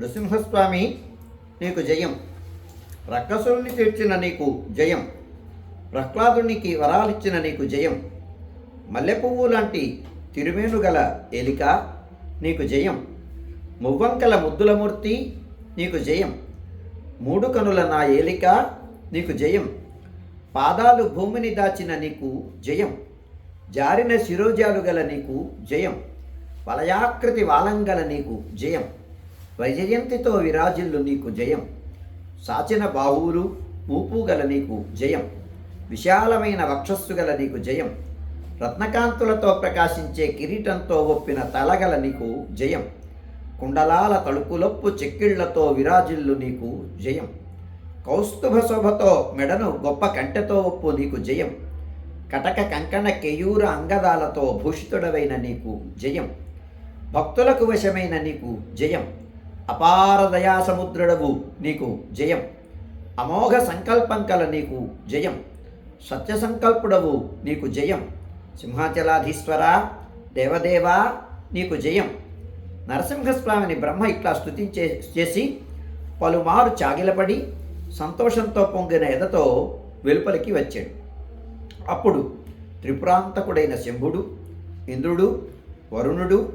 నృసింహస్వామి నీకు జయం. రక్కసుల్ని తీర్చిన నీకు జయం. ప్రహ్లాదునికి వరాలిచ్చిన నీకు జయం. మల్లెపువ్వు లాంటి తిరుమేనుగల ఎలిక నీకు జయం. మువ్వంకల ముద్దులమూర్తి నీకు జయం. మూడు కనుల నా ఏలిక నీకు జయం. పాదాలు భూమిని దాచిన నీకు జయం. జారిన శిరోజాలు గల నీకు జయం. వలయాకృతి వాలంగల నీకు జయం. వైజయంతితో విరాజిల్లు నీకు జయం. సాచిన బాహువులు ఊపు గల నీకు జయం. విశాలమైన వక్షస్సు గల నీకు జయం. రత్నకాంతులతో ప్రకాశించే కిరీటంతో ఒప్పిన తలగల నీకు జయం. కుండలాల తలుపులొప్పు చెక్కిళ్ళతో విరాజిల్లు నీకు జయం. కౌస్తుభ శోభతో మెడను గొప్ప కంటెతో ఒప్పు నీకు జయం. కటక కంకణ కేయూర అంగదాలతో భూషితుడవైన నీకు జయం. భక్తులకు వశమైన నీకు జయం. అపారదయా సముద్రుడవు నీకు జయం. అమోఘ సంకల్పం కల నీకు జయం. సత్య సంకల్పుడవు నీకు జయం. సింహాచలాధీశ్వర దేవదేవా నీకు జయం. నరసింహస్వామిని బ్రహ్మ ఇట్లా స్తుతించే చేసి పలుమారు చాగిలపడి సంతోషంతో పొంగిన ఎదతో వెలుపలికి వచ్చాడు. అప్పుడు త్రిపురాంతకుడైన శంభుడు ఇంద్రుడు వరుణుడు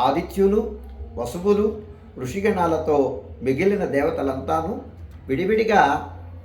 ఆదిత్యులు వసువులు ఋషిగణాలతో మిగిలిన దేవతలంతాను విడివిడిగా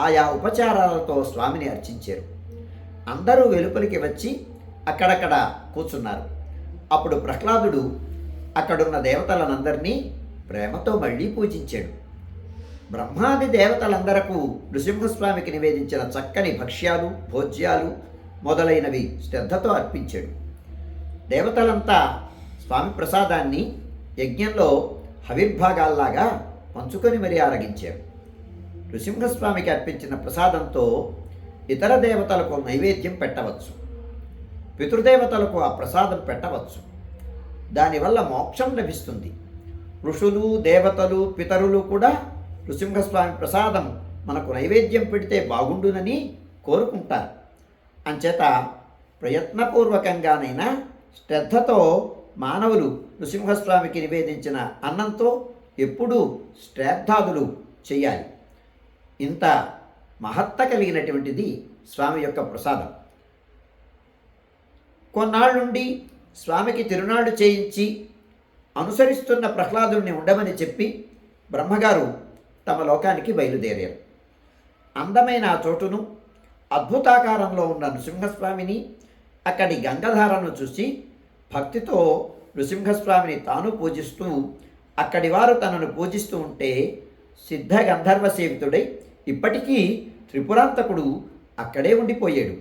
ఆయా ఉపచారాలతో స్వామిని అర్చించారు. అందరూ వెలుపలికి వచ్చి అక్కడక్కడ కూర్చున్నారు. అప్పుడు ప్రహ్లాదుడు అక్కడున్న దేవతలనందరినీ ప్రేమతో మళ్ళీ పూజించాడు. బ్రహ్మాది దేవతలందరకు నృసింహస్వామికి నివేదించిన చక్కని భక్ష్యాలు భోజ్యాలు మొదలైనవి శ్రద్ధతో అర్పించాడు. దేవతలంతా స్వామి ప్రసాదాన్ని యజ్ఞంలో హవిర్భాగాల్లాగా పంచుకొని మరీ ఆరగించారు. నృసింహస్వామికి అర్పించిన ప్రసాదంతో ఇతర దేవతలకు నైవేద్యం పెట్టవచ్చు. పితృదేవతలకు ఆ ప్రసాదం పెట్టవచ్చు. దానివల్ల మోక్షం లభిస్తుంది. ఋషులు దేవతలు పితరులు కూడా నృసింహస్వామి ప్రసాదం మనకు నైవేద్యం పెడితే బాగుండునని కోరుకుంటారు. అంచేత ప్రయత్నపూర్వకంగానైనా శ్రద్ధతో మానవులు నృసింహస్వామికి నివేదించిన అన్నంతో ఎప్పుడూ శ్రాద్ధాదులు చేయాలి. ఇంత మహత్త కలిగినటువంటిది స్వామి యొక్క ప్రసాదం. కొన్నాళ్ళుండి స్వామికి తిరునాళ్ళు చేయించి అనుసరిస్తున్న ప్రహ్లాదుని ఉండమని చెప్పి బ్రహ్మగారు తమ లోకానికి బయలుదేరారు. అందమైన ఆ చోటును అద్భుతాకారంలో ఉన్న నృసింహస్వామిని అక్కడి గంగధారను చూసి భక్తితో నృసింహస్వామిని తాను పూజిస్తూ అక్కడి వారు తనను పూజిస్తూ ఉంటే సిద్ధ గంధర్వ సేవితుడై ఇప్పటికీ త్రిపురాంతకుడు అక్కడే ఉండిపోయాడు.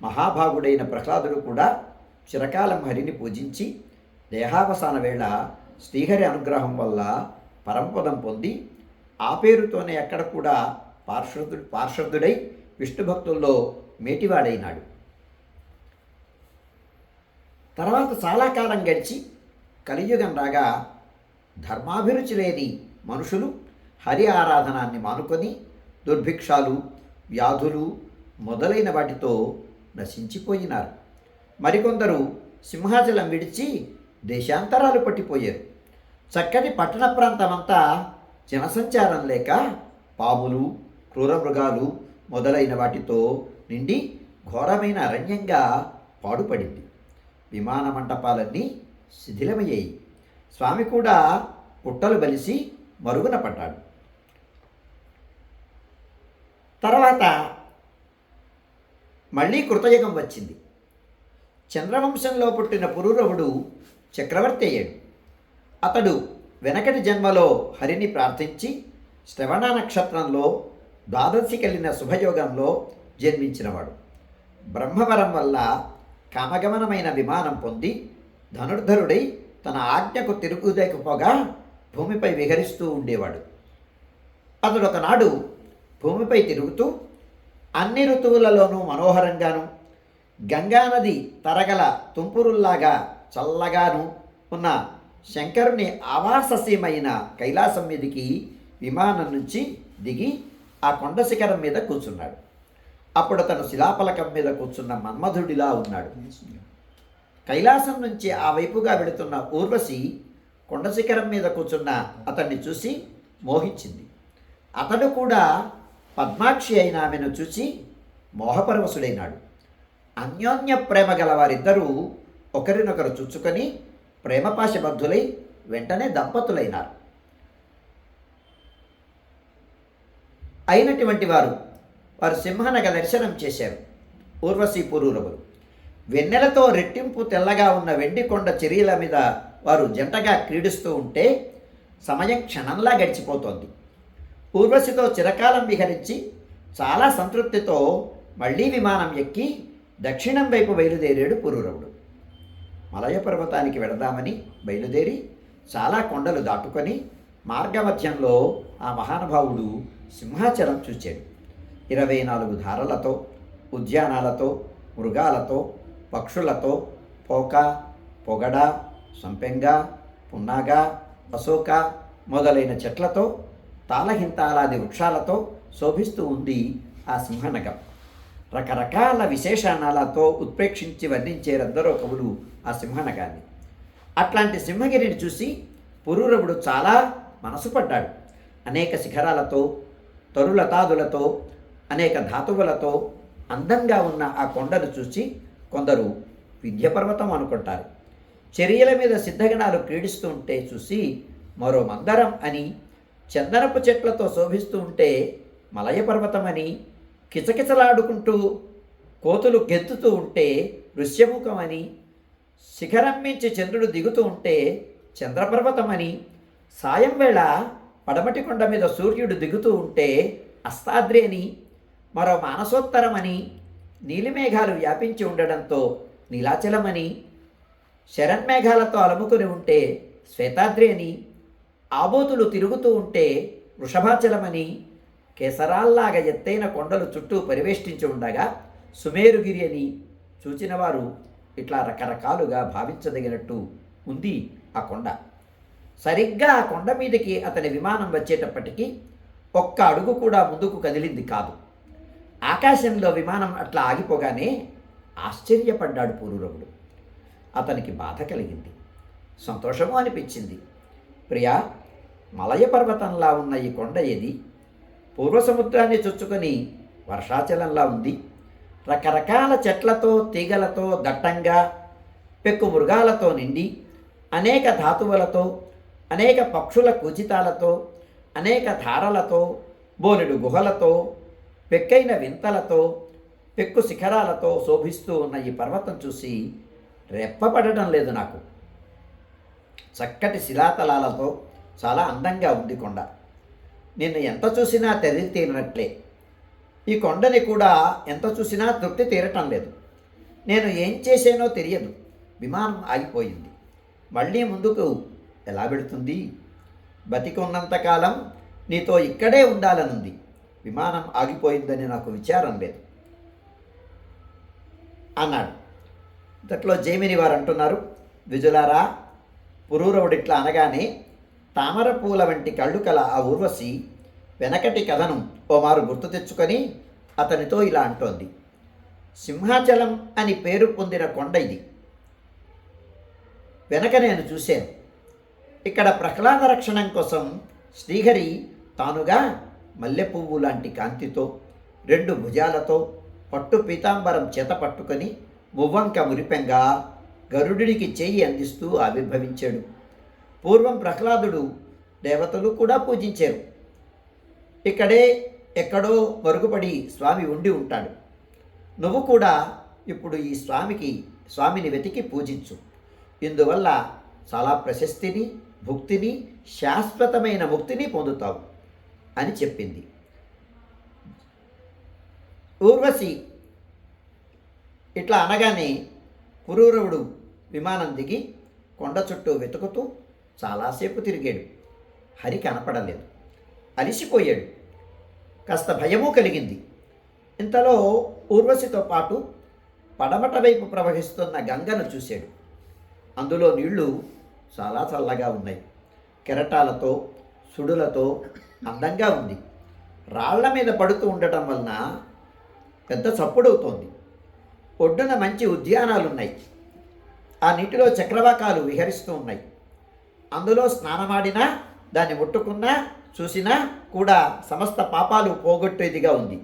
మహాభాగుడైన ప్రహ్లాదుడు కూడా చిరకాలం హరిని పూజించి దేహావసాన వేళ శ్రీహరి అనుగ్రహం వల్ల పరంపదం పొంది ఆ పేరుతోనే అక్కడ కూడా పార్షదుడు పార్షదుడై విష్ణు భక్తుల్లో మేటివాడైనాడు. తర్వాత చాలా కాలం గడిచి కలియుగం రాగా ధర్మాభిరుచి లేని మనుషులు హరి ఆరాధనాన్ని మానుకొని దుర్భిక్షాలు వ్యాధులు మొదలైన వాటితో నశించిపోయినారు. మరికొందరు సింహాచలం విడిచి దేశాంతరాలు పట్టిపోయారు. చక్కటి పట్టణ ప్రాంతమంతా జనసంచారం లేక పాములు క్రూరమృగాలు మొదలైన వాటితో నిండి ఘోరమైన అరణ్యంగా పాడుపడింది. విమాన మంటపాలన్నీ శిథిలమయ్యాయి. స్వామి కూడా పుట్టలు బలిసి మరుగున పడ్డాడు. తర్వాత మళ్ళీ కృతయుగం వచ్చింది. చంద్రవంశంలో పుట్టిన పురూరవుడు చక్రవర్తి అయ్యాడు. అతడు వెనకటి జన్మలో హరిని ప్రార్థించి శ్రవణ నక్షత్రంలో ద్వాదశి కలిగిన శుభయోగంలో జన్మించినవాడు. బ్రహ్మవరం వల్ల కామగమనమైన విమానం పొంది ధనుర్ధరుడై తన ఆజ్ఞకు తిరుగులేకపోగా భూమిపై విహరిస్తూ ఉండేవాడు. అతడు ఒకనాడు భూమిపై తిరుగుతూ అన్ని ఋతువులలోనూ మనోహరంగాను గంగానది తరగల తుంపురుల్లాగా చల్లగాను ఉన్న శంకరుని ఆవాససీమైన కైలాసం మీదికి విమానం నుంచి దిగి ఆ కొండ శిఖరం మీద కూర్చున్నాడు. అప్పుడు అతను శిలాపలకం మీద కూర్చున్న మన్మధుడిలా ఉన్నాడు. కైలాసం నుంచి ఆ వైపుగా వెళుతున్న ఊర్వశి కొండ శిఖరం మీద కూర్చున్న అతన్ని చూసి మోహించింది. అతడు కూడా పద్మాక్షి అయిన ఆమెను చూసి మోహపరవశుడైనాడు. అన్యోన్య ప్రేమ గల వారిద్దరూ ఒకరినొకరు చూచుకొని ప్రేమపాశబద్ధులై వెంటనే దంపతులైనారు. అయినటువంటి వారు వారు సింహనగ దర్శనం చేశారు. ఊర్వశీ పురూరవులు వెన్నెలతో రెట్టింపు తెల్లగా ఉన్న వెండి కొండ చర్యల మీద వారు జంటగా క్రీడిస్తూ ఉంటే సమయం క్షణంలా గడిచిపోతోంది. ఊర్వశితో చిరకాలం విహరించి చాలా సంతృప్తితో మళ్ళీ విమానం ఎక్కి దక్షిణం వైపు బయలుదేరాడు పురూరవుడు మలయ పర్వతానికి వెడదామని బయలుదేరి చాలా కొండలు దాటుకొని మార్గమధ్యంలో ఆ మహానుభావుడు సింహాచలం చూచాడు. ఇరవై నాలుగు ధారలతో ఉద్యానాలతో మృగాలతో పక్షులతో పోక పొగడ సంపెంగ పున్నాగ అశోక మొదలైన చెట్లతో తాళహింతాలాది వృక్షాలతో శోభిస్తూ ఉంది ఆ సింహనగం. రకరకాల విశేషణాలతో ఉత్ప్రేక్షించి వర్ణించేరెందరో కవులు ఆ సింహనగాన్ని. అట్లాంటి సింహగిరిని చూసి పురూరవుడు చాలా మనసు పడ్డాడు. అనేక శిఖరాలతో తరులతాదులతో అనేక ధాతువులతో అందంగా ఉన్న ఆ కొండను చూసి కొందరు విద్యపర్వతం అనుకుంటారు. చర్యల మీద సిద్ధగణాలు క్రీడిస్తూ ఉంటే చూసి మరో మందరం అని చందనపు చెట్లతో శోభిస్తూ ఉంటే మలయ పర్వతం అని కిచకిచలాడుకుంటూ కోతులు గెత్తుతూ ఉంటే ఋష్యముఖం అని శిఖరం మించి చంద్రుడు దిగుతూ ఉంటే చంద్రపర్వతం అని సాయం వేళ పడమటి కొండ మీద సూర్యుడు దిగుతూ ఉంటే అస్తాద్రి అని మరో మానసోత్తరమని నీలిమేఘాలు వ్యాపించి ఉండడంతో నీలాచలమని శరన్మేఘాలతో అలముకుని ఉంటే శ్వేతాద్రి అని ఆబోతులు తిరుగుతూ ఉంటే వృషభాచలమని కేసరాల్లాగా ఎత్తైన కొండలు చుట్టూ పరివేష్టించి ఉండగా సుమేరుగిరి అని చూచిన వారు ఇట్లా రకరకాలుగా భావించదగినట్టు ఉంది ఆ కొండ. సరిగ్గా ఆ కొండ మీదకి అతని విమానం వచ్చేటప్పటికీ ఒక్క అడుగు కూడా ముందుకు కదిలింది కాదు. ఆకాశంలో విమానం అట్లా ఆగిపోగానే ఆశ్చర్యపడ్డాడు పూర్వరవుడు. అతనికి బాధ కలిగింది. సంతోషము అనిపించింది. ప్రియా మలయ పర్వతంలా ఉన్న ఈ కొండ ఏది? పూర్వ సముద్రాన్ని చొచ్చుకొని వర్షాచలంలా ఉంది. రకరకాల చెట్లతో తీగలతో దట్టంగా పెక్కు మృగాలతో నిండి అనేక ధాతువులతో అనేక పక్షుల కూచితాలతో అనేక ధారలతో బోలెడు గుహలతో పెక్కైన వింతలతో పెక్కు శిఖరాలతో శోభిస్తూ ఉన్న ఈ పర్వతం చూసి రెప్పపడటం లేదు నాకు. చక్కటి శిలాతలాలతో చాలా అందంగా ఉంది కొండ. నిన్ను ఎంత చూసినా తెరి తీరినట్లే. ఈ కొండని కూడా ఎంత చూసినా తృప్తి తీరటం లేదు. నేను ఏం చేశానో తెలియదు. విమానం ఆగిపోయింది. మళ్ళీ ముందుకు ఎలా పెడుతుంది బతికున్నంతకాలం నీతో ఇక్కడే ఉండాలనుంది. విమానం ఆగిపోయిందని నాకు విచారం లేదు. అన్నాడు. ఇంతట్లో జైమిని వారు అంటున్నారు విజులారా పురూరవుడిట్లా అనగానే తామర పూల వంటి కళ్ళు కల ఆ ఊర్వశి వెనకటి కథను ఓమారు గుర్తు తెచ్చుకొని అతనితో ఇలా అంటోంది. సింహాచలం అని పేరు పొందిన కొండ ఇది. వెనక నేను చూశాను. ఇక్కడ ప్రహ్లాద రక్షణం కోసం శ్రీహరి తానుగా మల్లెపువ్వు లాంటి కాంతితో రెండు భుజాలతో పట్టు పీతాంబరం చేత పట్టుకొని మువ్వంక మురిపెంగా గరుడికి చేయి అందిస్తూ ఆవిర్భవించాడు. పూర్వం ప్రహ్లాదుడు దేవతలు కూడా పూజించారు. ఇక్కడే ఎక్కడో మరుగుపడి స్వామి ఉండి ఉంటాడు. నువ్వు కూడా ఇప్పుడు ఈ స్వామికి స్వామిని వెతికి పూజించు. ఇందువల్ల చాలా ప్రశస్తిని భుక్తిని శాశ్వతమైన ముక్తిని పొందుతావు. అని చెప్పింది. ఊర్వశి ఇట్లా అనగానే పురూరవుడు విమానం దిగి కొండ చుట్టూ వెతుకుతూ చాలాసేపు తిరిగాడు. హరి కనపడలేదు. అలిసిపోయాడు. కాస్త భయము కలిగింది. ఇంతలో ఊర్వశితో పాటు పడమట వైపు ప్రవహిస్తున్న గంగను చూశాడు. అందులో నీళ్ళు చాలా చల్లగా ఉన్నాయి. కెరటాలతో సుడులతో అందంగా ఉంది. రాళ్ళ మీద పడుతూ ఉండటం వలన పెద్ద చప్పుడవుతోంది. ఒడ్డున మంచి ఉద్యానాలు ఉన్నాయి ఆ నీటిలో చక్రవాకాలు విహరిస్తూ ఉన్నాయి. అందులో స్నానమాడినా దాన్ని ముట్టుకున్నా చూసినా కూడా సమస్త పాపాలు పోగొట్టేదిగా ఉంది.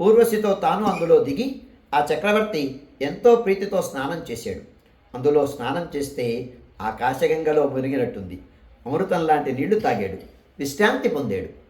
ఊర్వశితో తాను అందులో దిగి ఆ చక్రవర్తి ఎంతో ప్రీతితో స్నానం చేశాడు. అందులో స్నానం చేస్తే ఆకాశగంగలో మునిగినట్టుంది. అమృతం లాంటి నీళ్ళు తాగాడు. విశ్రాంతి పొందాడు.